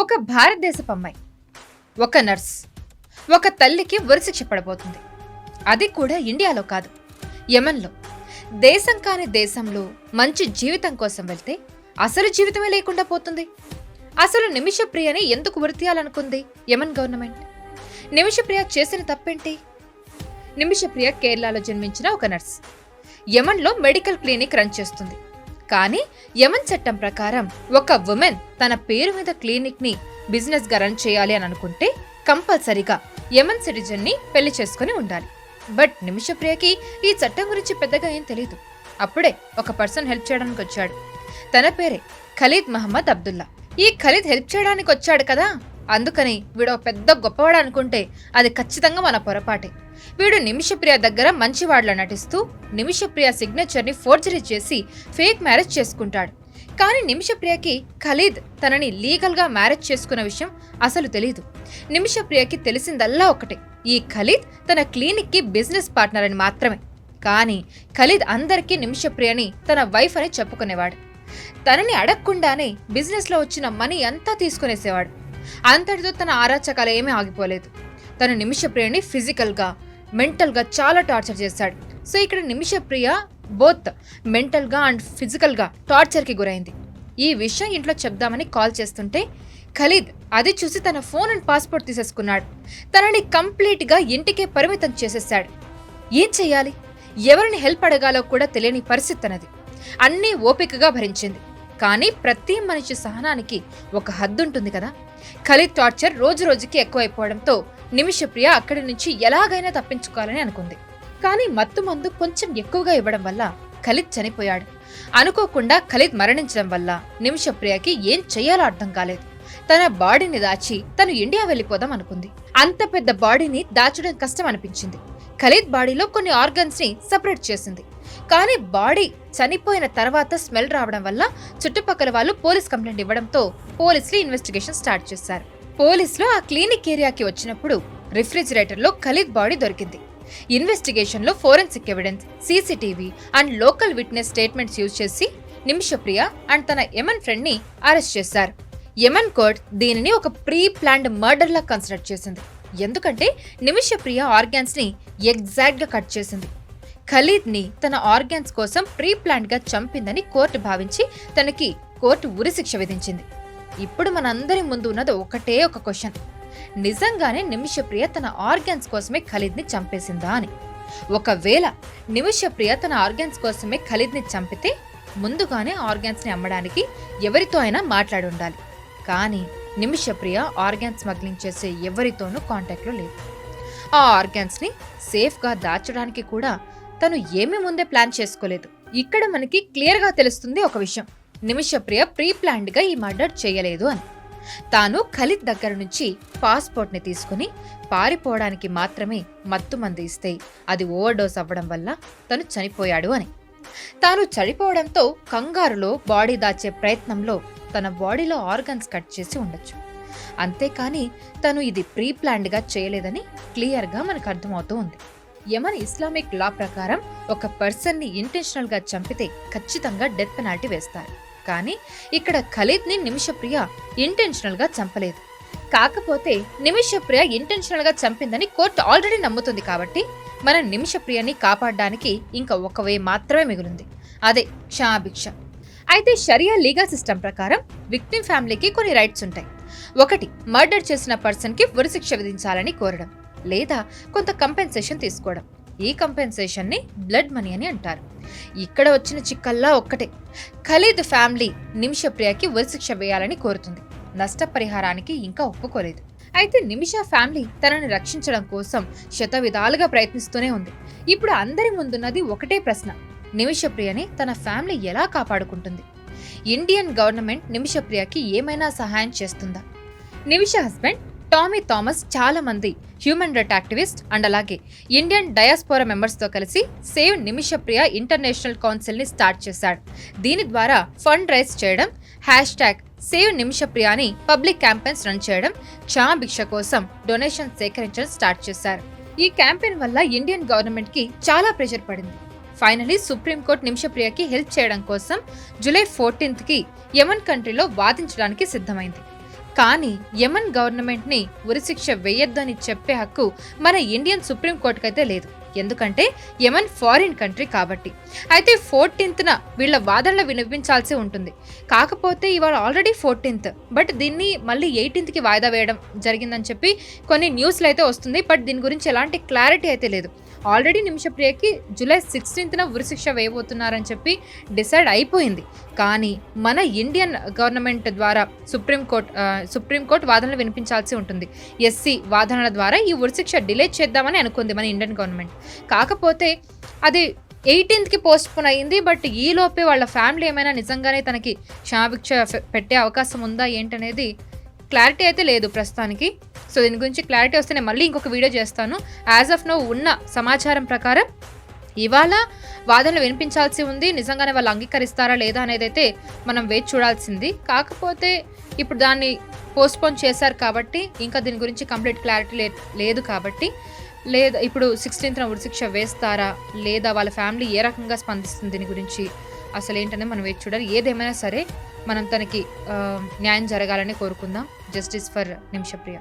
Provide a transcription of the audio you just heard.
ఒక భారతదేశపు అమ్మాయి ఒక నర్స్ ఒక తల్లికి ఉరిశిక్ష పడబోతుంది అది కూడా ఇండియాలో కాదు యమన్లో. దేశం కాని దేశంలో మంచి జీవితం కోసం వెళ్తే అసలు జీవితమే లేకుండా పోతుంది. అసలు నిమిషప్రియని ఎందుకు ఉరి యమన్ గవర్నమెంట్? నిమిషప్రియ చేసిన తప్పేంటి? నిమిషప్రియ కేరళలో జన్మించిన ఒక నర్స్. యమన్లో మెడికల్ క్లినిక్ రన్ చేస్తుంది. కానీ యమన్ చట్టం ప్రకారం ఒక ఉమెన్ తన పేరు మీద క్లినిక్ని బిజినెస్గా రన్ చేయాలి అని అనుకుంటే కంపల్సరీగా యమన్ సిటిజన్ని పెళ్ళి చేసుకుని ఉండాలి. బట్ నిమిషప్రియకి ఈ చట్టం గురించి పెద్దగా ఏం తెలియదు అప్పుడే ఒక పర్సన్ హెల్ప్ చేయడానికి వచ్చాడు. తన పేరే ఖలీద్ మహమ్మద్ అబ్దుల్లా. ఈ ఖలీద్ హెల్ప్ చేయడానికి వచ్చాడు కదా? అందుకని వీడు ఒక పెద్ద గొప్పవాడు అనుకుంటే అది ఖచ్చితంగా మన పొరపాటే. వీడు నిమిషప్రియ దగ్గర మంచివాడ్లా నటిస్తూ నిమిషప్రియ సిగ్నేచర్ని ఫోర్జరీ చేసి ఫేక్ మ్యారేజ్ చేసుకుంటాడు. కానీ నిమిషప్రియకి ఖలీద్ తనని లీగల్గా మ్యారేజ్ చేసుకున్న విషయం అసలు తెలియదు నిమిషప్రియకి తెలిసిందల్లా ఒకటే ఈ ఖలీద్ తన క్లినిక్కి బిజినెస్ పార్ట్నర్ అని మాత్రమే. కానీ ఖలీద్ అందరికీ నిమిషప్రియని తన వైఫ్ అని చెప్పుకునేవాడు. తనని అడగకుండానే బిజినెస్లో వచ్చిన మనీ అంతా తీసుకునేసేవాడు. అంతటితో తన ఆరాచకాలు ఏమీ ఆగిపోలేదు. తను నిమిషప్రియని ఫిజికల్గా మెంటల్గా చాలా టార్చర్ చేశాడు. సో ఇక్కడ నిమిషప్రియ బోత్ మెంటల్గా అండ్ ఫిజికల్గా టార్చర్కి గురైంది. ఈ విషయం ఇంట్లో చెప్దామని కాల్ చేస్తుంటే ఖలీద్ అది చూసి తన ఫోన్ అండ్ పాస్పోర్ట్ తీసేసుకున్నాడు. తనని కంప్లీట్గా ఇంటికే పరిమితం చేసేశాడు. ఏం చేయాలి? ఎవరిని హెల్ప్ అడగాలో కూడా తెలియని పరిస్థితి తనది. అన్నీ ఓపికగా భరించింది. కానీ ప్రతి మనిషి సహనానికి ఒక హద్దు ఉంటుంది కదా. ఖలీద్ టార్చర్ రోజు రోజుకి ఎక్కువైపోవడంతో నిమిషప్రియ అక్కడి నుంచి ఎలాగైనా తప్పించుకోవాలని అనుకుంది. కానీ మత్తు మందు కొంచెం ఎక్కువగా ఇవ్వడం వల్ల ఖలీద్ చనిపోయాడు. అనుకోకుండా ఖలీద్ మరణించడం వల్ల నిమిషప్రియకి ఏం చెయ్యాలో అర్థం కాలేదు. తన బాడీని దాచి తను ఇండియా వెళ్ళిపోదాం అనుకుంది. అంత పెద్ద బాడీని దాచడం కష్టం అనిపించింది. ఖలీద్ బాడీలో కొన్ని ఆర్గన్స్ని సపరేట్ చేసింది. కానీ బాడీ చనిపోయిన తర్వాత స్మెల్ రావడం వల్ల చుట్టుపక్కల వాళ్ళు పోలీస్ కంప్లైంట్ ఇవ్వడంతో పోలీసులు ఇన్వెస్టిగేషన్ స్టార్ట్ చేశారు. పోలీసులు ఆ క్లినిక్ ఏరియాకి వచ్చినప్పుడు రిఫ్రిజిరేటర్లో ఖలీద్ బాడీ దొరికింది. ఇన్వెస్టిగేషన్లో forensic evidence CCTV and local witness statements use చేసి నిమిషప్రియ అండ్ తన యమన్ ఫ్రెండ్ని అరెస్ట్ చేశారు. యమన్ కోర్ట్ దీనిని ఒక ప్రీ ప్లాన్డ్ మర్డర్ లా కన్సిడర్ చేసింది. ఎందుకంటే నిమిషప్రియ ఆర్గాన్స్ని ఎగ్జాక్ట్గా కట్ చేసింది. ఖలీద్ని తన ఆర్గాన్స్ కోసం ప్రీ గా చంపిందని కోర్టు భావించి తనకి కోర్టు ఉరిశిక్ష విధించింది. ఇప్పుడు మనందరి ముందు ఉన్నది ఒకటే ఒక క్వశ్చన్. నిజంగానే నిమిషప్రియ తన ఆర్గాన్స్ కోసమే ఖలీద్ని చంపేసిందా అని. ఒకవేళ నిమిషప్రియ తన ఆర్గాన్స్ కోసమే ఖలీద్ని చంపితే ముందుగానే ఆర్గాన్స్ని అమ్మడానికి ఎవరితో అయినా మాట్లాడి ఉండాలి. కానీ నిమిషప్రియ ఆర్గాన్స్ స్మగ్లింగ్ చేసే ఎవరితోనూ కాంటాక్ట్లో లేదు. ఆ ఆర్గాన్స్ని సేఫ్గా దాచడానికి కూడా తను ఏమీ ముందే ప్లాన్ చేసుకోలేదు. ఇక్కడ మనకి క్లియర్గా తెలుస్తుంది ఒక విషయం. నిమిషప్రియ ప్రీ ప్లాన్డ్గా ఈ మర్డర్ చేయలేదు అని. తాను ఖలిద్ దగ్గర నుంచి పాస్పోర్ట్ని తీసుకుని పారిపోవడానికి మాత్రమే మత్తు మంది ఇస్తే అది ఓవర్డోస్ అవ్వడం వల్ల తను చనిపోయాడు అని. తాను చనిపోవడంతో కంగారులో బాడీ దాచే ప్రయత్నంలో తన బాడీలో ఆర్గన్స్ కట్ చేసి ఉండొచ్చు. అంతేకాని తను ఇది ప్రీ ప్లాన్డ్గా చేయలేదని క్లియర్గా మనకు అర్థమవుతూ ఉంది. యమన్ ఇస్లామిక్ లా ప్రకారం ఒక పర్సన్ని ఇంటెన్షనల్గా చంపితే ఖచ్చితంగా డెత్ పెనాల్టీ వేస్తారు. కానీ ఇక్కడ ఖలీద్ని నిమిషప్రియ ఇంటెన్షనల్గా చంపలేదు. కాకపోతే నిమిషప్రియ ఇంటెన్షనల్గా చంపిందని కోర్టు ఆల్రెడీ నమ్ముతుంది కాబట్టి మన నిమిషప్రియని కాపాడడానికి ఇంకా ఒక వే మాత్రమే మిగిలింది. అదే క్షమాభిక్ష. అయితే షరియా లీగల్ సిస్టమ్ ప్రకారం విక్టిమ్ ఫ్యామిలీకి కొన్ని రైట్స్ ఉంటాయి. ఒకటి మర్డర్ చేసిన పర్సన్కి ఉరిశిక్ష విధించాలని కోరడం. లేదా కొంత కంపెన్సేషన్ తీసుకోవడం. ఈ కంపెన్సేషన్ని బ్లడ్ మనీ అని అంటారు. ఇక్కడ వచ్చిన చిక్కల్లా ఒక్కటే. ఖలీద్ ఫ్యామిలీ నిమిషప్రియకి ఉరిశిక్ష వేయాలని కోరుతుంది. నష్టపరిహారానికి ఇంకా ఒప్పుకోలేదు. అయితే నిమిష ఫ్యామిలీ తనని రక్షించడం కోసం శత విధాలుగా ప్రయత్నిస్తూనే ఉంది. ఇప్పుడు అందరి ముందున్నది ఒకటే ప్రశ్న. నిమిషప్రియని తన ఫ్యామిలీ ఎలా కాపాడుకుంటుంది? ఇండియన్ గవర్నమెంట్ నిమిషప్రియకి ఏమైనా సహాయం చేస్తుందా? నిమిష హస్బెండ్ టామీ థామస్ చాలా మంది హ్యూమన్ రైట్ యాక్టివిస్ట్ అండ్ అలాగే ఇండియన్ డయాస్పోరా మెంబర్స్తో కలిసి సేవ్ నిమిషప్రియ ఇంటర్నేషనల్ కౌన్సిల్ని స్టార్ట్ చేశాడు దీని ద్వారా ఫండ్ రైజ్ చేయడం హ్యాష్ ట్యాగ్ సేవ్ నిమిషప్రియ అని పబ్లిక్ క్యాంపెయిన్స్ రన్ చేయడం క్షమాభిక్ష కోసం డొనేషన్ సేకరించడం స్టార్ట్ చేశారు. ఈ క్యాంపెయిన్ వల్ల ఇండియన్ గవర్నమెంట్కి చాలా ప్రెషర్ పడింది. ఫైనలీ సుప్రీంకోర్టు నిమిషప్రియకి హెల్ప్ చేయడం కోసం జూలై ఫోర్టీన్త్కి యమన్ కంట్రీలో వాదించడానికి సిద్ధమైంది. కానీ యమన్ గవర్నమెంట్ని ఉరిశిక్ష వేయొద్దని చెప్పే హక్కు మన ఇండియన్ సుప్రీంకోర్టుకైతే లేదు. ఎందుకంటే యమన్ ఫారిన్ కంట్రీ కాబట్టి. అయితే ఫోర్టీన్త్న వీళ్ళ వాదనలు వినిపించాల్సి ఉంటుంది. కాకపోతే ఇవాళ ఆల్రెడీ ఫోర్టీన్త్. బట్ దీన్ని మళ్ళీ ఎయిటీన్త్కి వాయిదా వేయడం జరిగిందని చెప్పి కొన్ని న్యూస్లు అయితే వస్తుంది. బట్ దీని గురించి ఎలాంటి క్లారిటీ అయితే లేదు. ఆల్రెడీ నిమిషప్రియకి జూలై సిక్స్టీన్త్న ఉరిశిక్ష వేయబోతున్నారని చెప్పి డిసైడ్ అయిపోయింది. కానీ మన ఇండియన్ గవర్నమెంట్ ద్వారా సుప్రీంకోర్టు సుప్రీంకోర్టు వాదనలు వినిపించాల్సి ఉంటుంది. ఎస్సీ వాదనల ద్వారా ఈ ఉరిశిక్ష డిలే చేద్దామని అనుకుంది మన ఇండియన్ గవర్నమెంట్. కాకపోతే అది ఎయిటీన్త్కి పోస్ట్పోన్ అయ్యింది బట్ ఈలోపే వాళ్ళ ఫ్యామిలీ ఏమైనా నిజంగానే తనకి క్షమాభిక్ష పెట్టే అవకాశం ఉందా ఏంటనేది క్లారిటీ అయితే లేదు ప్రస్తుతానికి. సో దీని గురించి క్లారిటీ వస్తే నేను మళ్ళీ ఇంకొక వీడియో చేస్తాను. యాజ్ ఆఫ్ నో ఉన్న సమాచారం ప్రకారం ఇవాళ వాదనలు వినిపించాల్సి ఉంది. నిజంగానే వాళ్ళు అంగీకరిస్తారా లేదా అనేది అయితే మనం వేచి చూడాల్సింది. కాకపోతే ఇప్పుడు దాన్ని పోస్ట్పోన్ చేశారు కాబట్టి ఇంకా దీని గురించి కంప్లీట్ క్లారిటీ లే లేదు కాబట్టి లేదా ఇప్పుడు సిక్స్టీన్త్న ఉరిశిక్ష వేస్తారా లేదా వాళ్ళ ఫ్యామిలీ ఏ రకంగా స్పందిస్తుంది దీని గురించి అసలు ఏంటనేది మనం వేచి చూడాలి. ఏదేమైనా సరే మనం తనకి న్యాయం జరగాలని కోరుకుందాం. Justice for Nimishapriya.